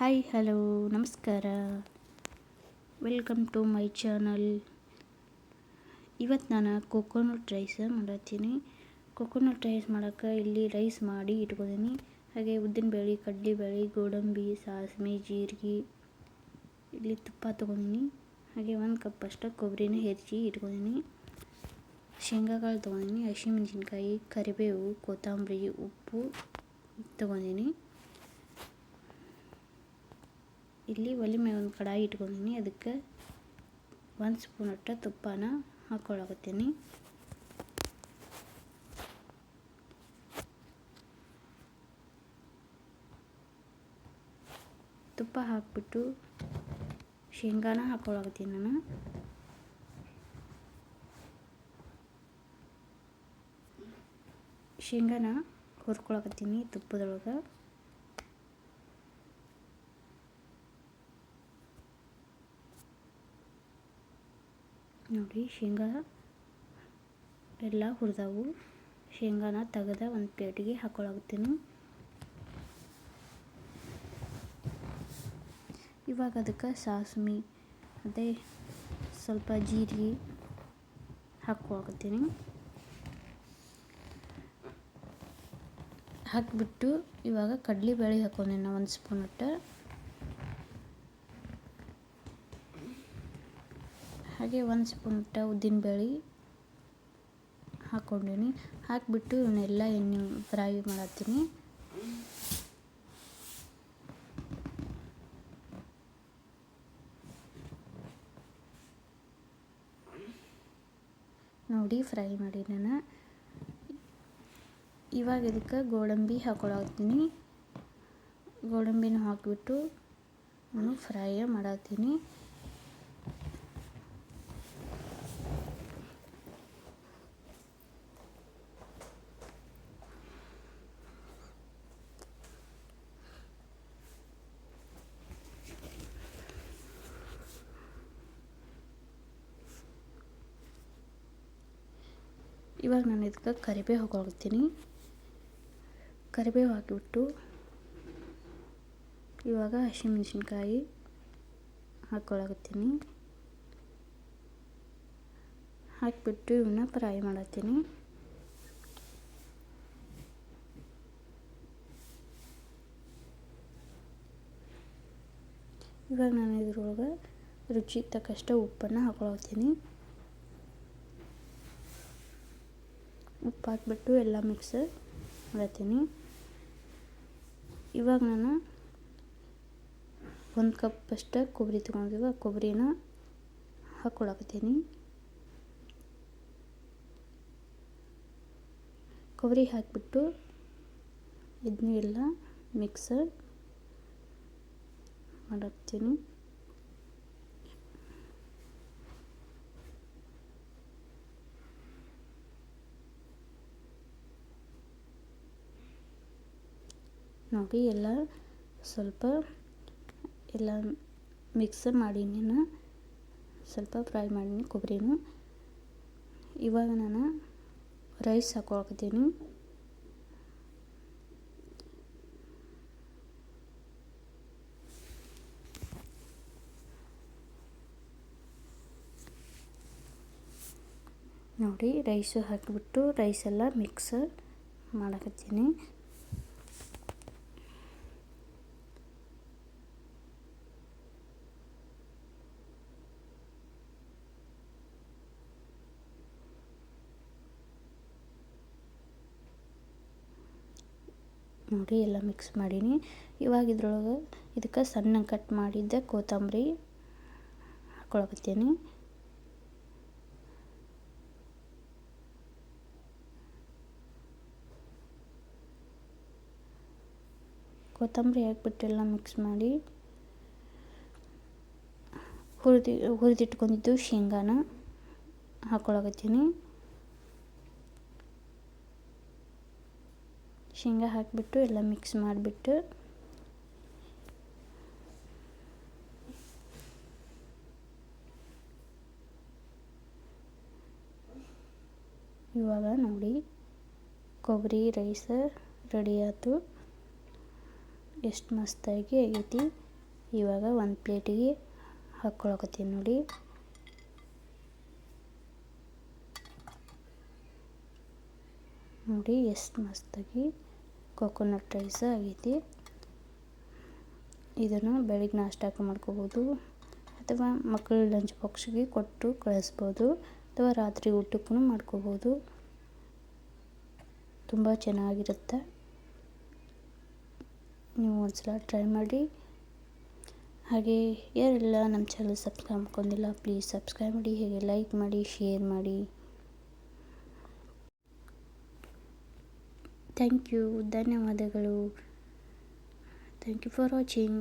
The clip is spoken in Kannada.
ಹಾಯ್ ಹಲೋ ನಮಸ್ಕಾರ. ವೆಲ್ಕಮ್ ಟು ಮೈ ಚಾನಲ್ ಇವತ್ತು ನಾನು ಕೊಕೊನಟ್ ರೈಸ್ ಮಾಡತ್ತೀನಿ. ಕೊಕೊನಟ್ ರೈಸ್ ಮಾಡೋಕ್ಕೆ ಇಲ್ಲಿ ರೈಸ್ ಮಾಡಿ ಇಟ್ಕೊತೀನಿ. ಹಾಗೆ ಉದ್ದಿನಬೇಳೆ ಕಡಲೆಬೇಳೆ ಗೋಡಂಬಿ ಸಾಸಿವೆ ಜೀರಿಗೆ ಇಲ್ಲಿ ತುಪ್ಪ ತೊಗೊಂಡಿನಿ. ಹಾಗೆ ಒಂದು ಕಪ್ ಅಷ್ಟು ಕೊಬ್ಬರಿನ ಹೆಚ್ಚಿ ಇಟ್ಕೊಂಡಿನಿ ಶೇಂಗಾಕಾಳು ತೊಗೊಂಡಿನಿ, ಹಸಿಮೆಣಸಿನ್ಕಾಯಿ, ಕರಿಬೇವು, ಕೊತ್ತಂಬರಿ, ಉಪ್ಪು ತೊಗೊಂಡಿನಿ. ಇಲ್ಲಿ ಒಲೆ ಮೇಲೆ ಒಂದು ಕಡಾಯಿ ಇಟ್ಕೊಂಡಿನಿ. ಅದಕ್ಕೆ ಒಂದು ಸ್ಪೂನ್ ಅಟ್ಟ ತುಪ್ಪನ ಹಾಕ್ಕೊಳಕತ್ತೀನಿ ತುಪ್ಪ ಹಾಕ್ಬಿಟ್ಟು ಶೇಂಗಾನ ಹಾಕ್ಕೊಳಕತ್ತೀನಿ ನಾನು. ಶೇಂಗಾನ ಹುರ್ಕೊಳಕತ್ತೀನಿ ತುಪ್ಪದೊಳಗೆ. ನೋಡಿ, ಶೇಂಗಾ ಎಲ್ಲ ಹುರಿದವು. ಶೇಂಗಾನ ತೆಗೆದ ಒಂದು ಪ್ಲೇಟಿಗೆ ಹಾಕ್ಕೊಳಕತ್ತೀನಿ ಇವಾಗ ಅದಕ್ಕೆ ಸಾಸ್ಮಿ ಅದೇ ಸ್ವಲ್ಪ ಜೀರಿಗೆ ಹಾಕ್ಕೊಳಕತ್ತೀನಿ ಹಾಕಿಬಿಟ್ಟು ಇವಾಗ ಕಡಲೆಬೇಳೆ ಹಾಕೋಣ ಒಂದು ಸ್ಪೂನ್ ಅಟ್ಟ. ಹಾಗೆ ಒಂದು ಸ್ಪೂನ್ ಮುಟ್ಟ ಉದ್ದಿನ ಬೇಳೆ ಹಾಕ್ಕೊಂಡೀನಿ. ಹಾಕಿಬಿಟ್ಟು ಇವನ್ನೆಲ್ಲ ಎಣ್ಣೆ, ಫ್ರೈ ಮಾಡತ್ತೀನಿ. ನೋಡಿ ಫ್ರೈ ಮಾಡಿ ನಾನು. ಇವಾಗ ಇದಕ್ಕೆ ಗೋಡಂಬಿ ಹಾಕೊಳತ್ತೀನಿ ಗೋಡಂಬಿನ ಹಾಕಿಬಿಟ್ಟು ನಾನು ಫ್ರೈ ಮಾಡತ್ತೀನಿ. ಇವಾಗ ನಾನು ಇದಕ್ಕೆ ಕರಿಬೇವು ಹಾಕೊಳ್ತೀನಿ ಕರಿಬೇವು ಹಾಕಿಬಿಟ್ಟು ಇವಾಗ ಹಸಿಮೆಣಸಿನ್ಕಾಯಿ ಹಾಕ್ಕೊಳಕತ್ತೀನಿ. ಹಾಕಿಬಿಟ್ಟು ಇವನ್ನ ಫ್ರೈ ಮಾಡತ್ತೀನಿ ಇವಾಗ ನಾನು ಇದ್ರೊಳಗೆ ರುಚಿ ತಕ್ಕಷ್ಟು ಉಪ್ಪನ್ನು ಹಾಕೊಳತ್ತೀನಿ ಉಪ್ಪು ಹಾಕ್ಬಿಟ್ಟು ಎಲ್ಲ ಮಿಕ್ಸ್ ಮಾಡ್ತೀನಿ. ಇವಾಗ ನಾನು ಒಂದು ಕಪ್ ಅಷ್ಟು ಕೊಬ್ಬರಿ ತೊಗೊಂಡಿದ್ದೀವಿ ಆ ಕೊಬ್ಬರಿನ ಹಾಕ್ಕೊಳಕತ್ತೀನಿ ಕೊಬ್ಬರಿ ಹಾಕಿಬಿಟ್ಟು ಇದನ್ನೆಲ್ಲ ಮಿಕ್ಸ್ ಮಾಡತ್ತೀನಿ ನೋಡಿ, ಎಲ್ಲ ಸ್ವಲ್ಪ ಎಲ್ಲ ಮಿಕ್ಸ್ ಮಾಡೀನಿ ಸ್ವಲ್ಪ ಫ್ರೈ ಮಾಡೀನಿ ಕೊಬ್ಬರಿನೂ. ಇವಾಗ ನಾನು ರೈಸ್ ಹಾಕೊಳ್ತೀನಿ ನೋಡಿ ರೈಸು ಹಾಕಿಬಿಟ್ಟು ರೈಸ್ ಎಲ್ಲ ಮಿಕ್ಸ್ ಮಾಡಕತ್ತೀನಿ. ನೋಡಿ ಎಲ್ಲ ಮಿಕ್ಸ್ ಮಾಡೀನಿ. ಇವಾಗ ಇದ್ರೊಳಗೆ ಇದಕ್ಕೆ ಸಣ್ಣ ಕಟ್ ಮಾಡಿದ್ದೆ ಕೊತ್ತಂಬರಿ ಹಾಕ್ಕೊಳಕತ್ತೀನಿ ಕೊತ್ತಂಬರಿ ಹಾಕ್ಬಿಟ್ಟು ಎಲ್ಲ ಮಿಕ್ಸ್ ಮಾಡಿ ಹುರಿದು, ಹುರಿದಿಟ್ಕೊಂಡಿದ್ದು ಶೇಂಗಾನ ಹಾಕ್ಕೊಳಕತ್ತೀನಿ ಶೇಂಗಾ ಹಾಕಿಬಿಟ್ಟು ಎಲ್ಲ ಮಿಕ್ಸ್ ಮಾಡಿಬಿಟ್ಟು ಇವಾಗ ನೋಡಿ ಕೊಬ್ಬರಿ, ರೈಸ್ ರೆಡಿ ಆಯ್ತು. ಎಷ್ಟು ಮಸ್ತಾಗಿ ಆಗೈತಿ. ಇವಾಗ ಒಂದು ಪ್ಲೇಟಿಗೆ ಹಾಕ್ಕೊಳಕತ್ತೀನಿ ನೋಡಿ. ನೋಡಿ ಎಷ್ಟು ಮಸ್ತಾಗಿ ಕೊಕೊನಟ್ ರೈಸ್ ಆಗೈತಿ. ಇದನ್ನು ಬೆಳಿಗ್ಗೆ ನಾಷ್ಟಕ್ಕೆ ಮಾಡ್ಕೋಬೋದು. ಅಥವಾ ಮಕ್ಕಳ ಲಂಚ್ ಬಾಕ್ಸ್ಗೆ ಕೊಟ್ಟು ಕಳಿಸ್ಬೋದು. ಅಥವಾ ರಾತ್ರಿ ಊಟಕ್ಕೂ ಮಾಡ್ಕೋಬೋದು. ತುಂಬ ಚೆನ್ನಾಗಿರುತ್ತೆ. ನೀವು ಒಂದ್ಸಲ ಟ್ರೈ ಮಾಡಿ. ಹಾಗೆ ಯಾರೆಲ್ಲ ನಮ್ಮ ಚಾನಲ್ ಸಬ್ಸ್ಕ್ರೈಬ್ ಮಾಡ್ಕೊಂಡಿಲ್ಲ ಪ್ಲೀಸ್ ಸಬ್ಸ್ಕ್ರೈಬ್ ಮಾಡಿ. ಹೇಗೆ ಲೈಕ್ ಮಾಡಿ ಶೇರ್ ಮಾಡಿ. ಥ್ಯಾಂಕ್ ಯು ಧನ್ಯವಾದಗಳು ಥ್ಯಾಂಕ್ ಯು ಫಾರ್ ವಾಚಿಂಗ್